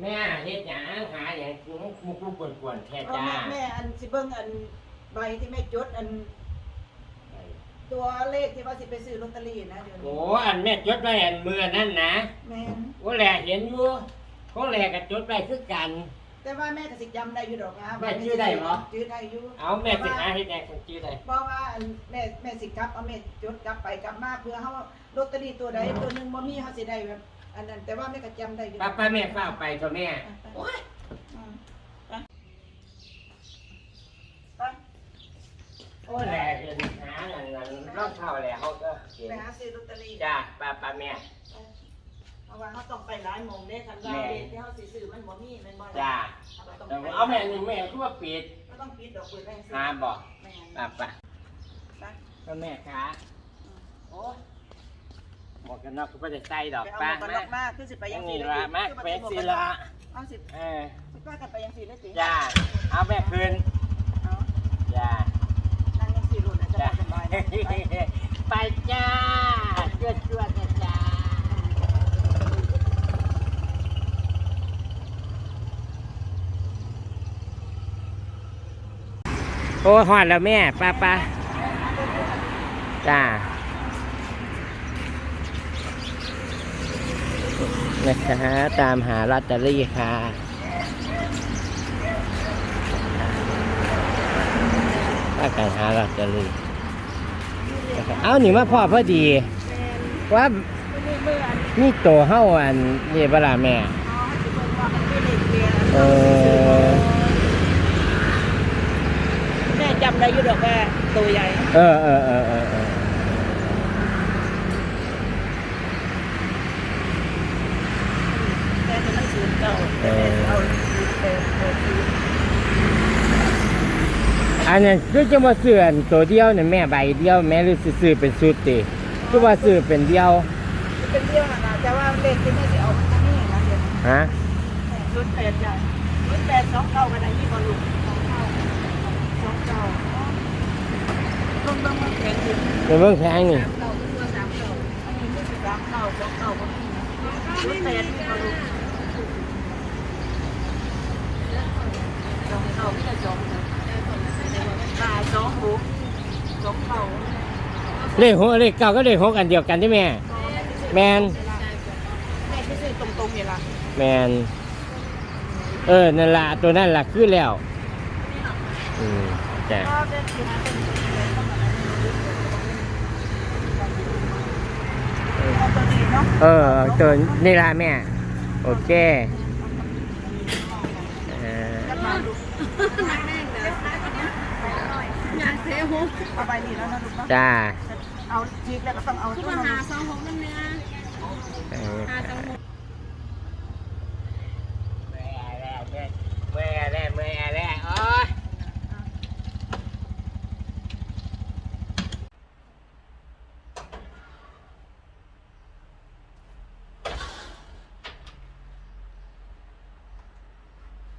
แม่เฮ็ดหยังหาหยังมุกมุกกวนๆแท้เอาจ้าแม่แม่อันสิเบิ่งอันใบที่แม่จดอันตัวเลขที่ว่าสิไปซื้อลอตเตอรี่นะเดี๋ยวโอ้นี้อันแม่จดไว้อันมือนั่นนะแม่นโอ้แหละเห็นอยู่ของแหละก็จดไว้คือกัน แต่ว่าแม่ก็สิจำได้อยู่ดอกนะแม่ชื่อได้เหรอ ชื่อได้อยู่เอาแม่สิหาเฮ็ดหยังจังชื่อใดเพราะว่าอันแม่แม่สิกลับเอาแม่จดกลับไปกลับมาเพื่อเฮาลอตเตอรี่ตัวใดตัวหนึงบ่มีเฮาสิได้แบบ อันนั้นแต่ว่าแม่ก็จำได้อยู่ป้าป้าแม่ฟ้าวไปเถอะแม่โอ้ยอืมไปไปโอ้แหละเห็นหาอันนั้นรองเท้าแหละเขาก็เห็นไปหาซื้อลอตเตอรี่จ้าป้าป้าแม่ เพราะว่าเขาต้องไปหลายโมงเด้คันว่าแม่ เดทที่เขาสิซื้อมันบ่มีแม่นบ่จ้าเราต้องแต่ไปว่าเอาแม่นี่แม่คือว่าปิดก็ต้องปิดดอกเปิดแรงสิหาบ่แม่นป้าป้าไปก็แม่ขาโอ้ย หมวกกันน็อกก็ไม่ได้ใส่ดอกไปเอาป้าหมวกกันน็อกมาคือสิไปอยัยังงสินี่ได้ละติมาคือเป็หมวกสิกันละน็อกเอาสิเออสิว่ากันไปยังสิได้ติจ้าเอาแม่คืนเอาจ้านั่งยังสิรุ่นน่ะจะจ้าสบายนะไปไปจ้าจวดจวดนะจ้าโอ้หอดแล้วแม่ป้าป้าจ้า นะคะ ตามหาลอตเตอรี่ค่ะว่ากันหาลอตเตอรี่นะครับเอาหนิมาพ่อพอดี ว่ามื้อมื้ออันนี่โตเฮาอันนี่เวลาแม่เอาให้สิเบิ่งว่ามันมีเลขเรียนเออแม่จำได้อยู่ดอกว่าตัวใหญ่ เออเออเออเออเออ แต่จะมันศูนย์เก่าแต่แม่เอาศูนย์แปดแปดศูนย์อันนั้นคือจะมาซื้ออันตัวเดียวเนี่ยแม่ใบเดียวแม่หรือสิซื้อเป็นชุดติคือว่าซื้อเป็นเดียว เป็นเรื่องนะแต่ว่าเลขที่แม่สิเอามันจะมีนะเดี๋ยวฮะศูนย์แปดจ้ะศูนย์แปดสองเก้ากันไหนยี่บอลลูกสองเก้าสองเก้าลงเบิ่งมันแข็งอยู่เดี๋ยวเบิ่งแพงนี่สามเก้าตัวสามเก้าอันนี้คือสิบสามเก้าสองเก้าก็มีนะศูนย์แปดยี่บอลลูก องเก้าไม่ใช่สองนะตาสองหกสองเก้าเลขหกเลขเก้าก็เลขหกอันเดียวกันที่แม่แมนแม่ที่ซื้อตรงๆเนี่ยล่ะแมนเออนั่นล่ะตัวนั่นล่ะคือแล้วอืมจ้ะก็เป็นสิบห้าเป็นสิบเอ็ดต้องอะไรเอาตัวนี้เนาะเออตัวนี่ล่ะแม่ โอเคเออ จะมาดู อยากเทหุบเอาใบนี้แล้วนะลูกเนาะจ้า เอาจีบแล้วก็ต้องเอาคือตัวมานั้นหาสองหกนั่นเนี่ย เออ หาจังหก เมื่อยแล้วเมื่อยแล้วเมื่อยแล้ว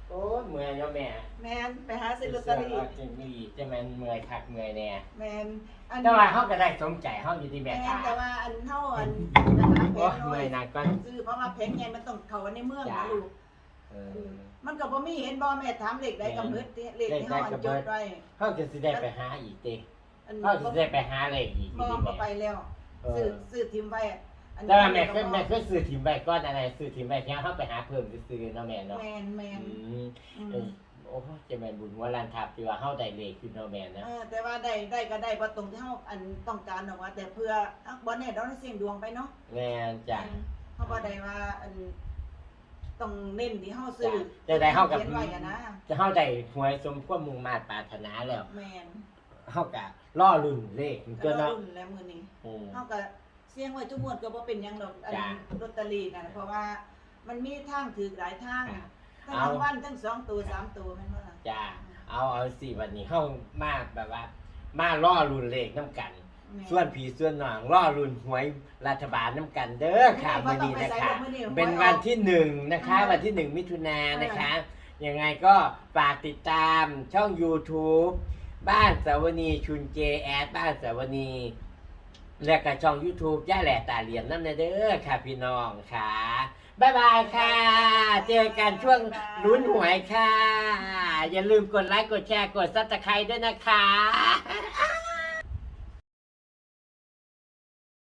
โอ้ย โอ้ย เมื่อยแล้วแม่แมนไปหาซื้อลอตเตอรี่จริงมีจะแม่นเมื่อยคักเมื่อยแน่แมนอันแต่ว่าเขาก็ได้สมใจเขาอยู่ที่แมแม่นค้าแต่ว่าอันเท่าอันนะคะแพโอ้งยน้อเมื่อยยหนักก่อนซื้อเพราะว่าแพงใหญ่มันต้องเข้าในเมืองจ้ะนะลูกเออมันก็บ่มีเห็นบ่แม่ถามเลขใดกำเนิดเลขที่เฮาอันจดไว้เขาจะสิได้ไปหาอีกติอันเขาจะได้ไปหาเลขอีกบ่ที่บ่ไปแม่แล้ว เอซื้ออซื้อทิมไว้อันแต่ว่าแม่เคยแม่เคยซื้อถิ่มใบก้อนอะไรซื้อถิ่มใบแค่เขาไปหาเพิ่มซื้อๆเนาะแม่เนาะแมนแมอืนมอืเอมอโอ้ จะแม่นบุญว่าลานทับที่ว่าเฮาได้เลขขึ้นเนาะแม่นะ เออแต่ว่าได้ได้ก็ได้บ่ตรงที่เฮาอันต้องการหรอกว่าแต่เพื่ออะบ่แน่เราได้เสี่ยงดวงไปเนาะแม่นจ้ะเฮาบ่ได้ว่าอันต้องเน้นที่เฮาซื้อจะได้เฮากับ ขียนไว้อะนะจะเฮาได้หวยสมความมุ่งมาตรปรารถนาแล้วแม่นเฮาก็ล่อรุ่นเลขมันก็ก็เนาะรุ่นแล้วมื้อนี้ อืมเฮาก็เสี่ยงไว้ทุกงวดก็บ่เป็นหยังดอกอันจ้ะลอตเตอรี่น่ะเพราะว่ามันมีทางถือหลายทางค่ะทั้งเอา รางวัลทั้งสองตัวสามตัวแม่นบ่ล่ะ จ้ะเอาเอาสิวันนี้เฮามาแบบว่า มาล่อรุ่นเลขนํกันแม่ส่วนผีส่วนหนองล่อรุ่นหวยรัฐบาลน้ำกันเด้อค่ะไม่วันต้องนี้ไปนะใส่คะมื้อนี้เป็นหวยออกวันที่หนึ่งนะคะอ่าวันที่หนึ่งมิถุนายนเออนะคะยังไงก็ฝากติดตามช่อง YouTube บ้านสาวนีชุนเจแอดบ้านสาวนี และก็ช่อง YouTube ย่าแหล่ตาเหรียญน้ำเนเด้อค่ะพี่น้องค่ะบ๊ายบายค่ะ เจอกันช่วงลุ้นหวยค่ะ อย่าลืมกดไลค์กดแชร์กดซับสไครต์ด้วยนะคะ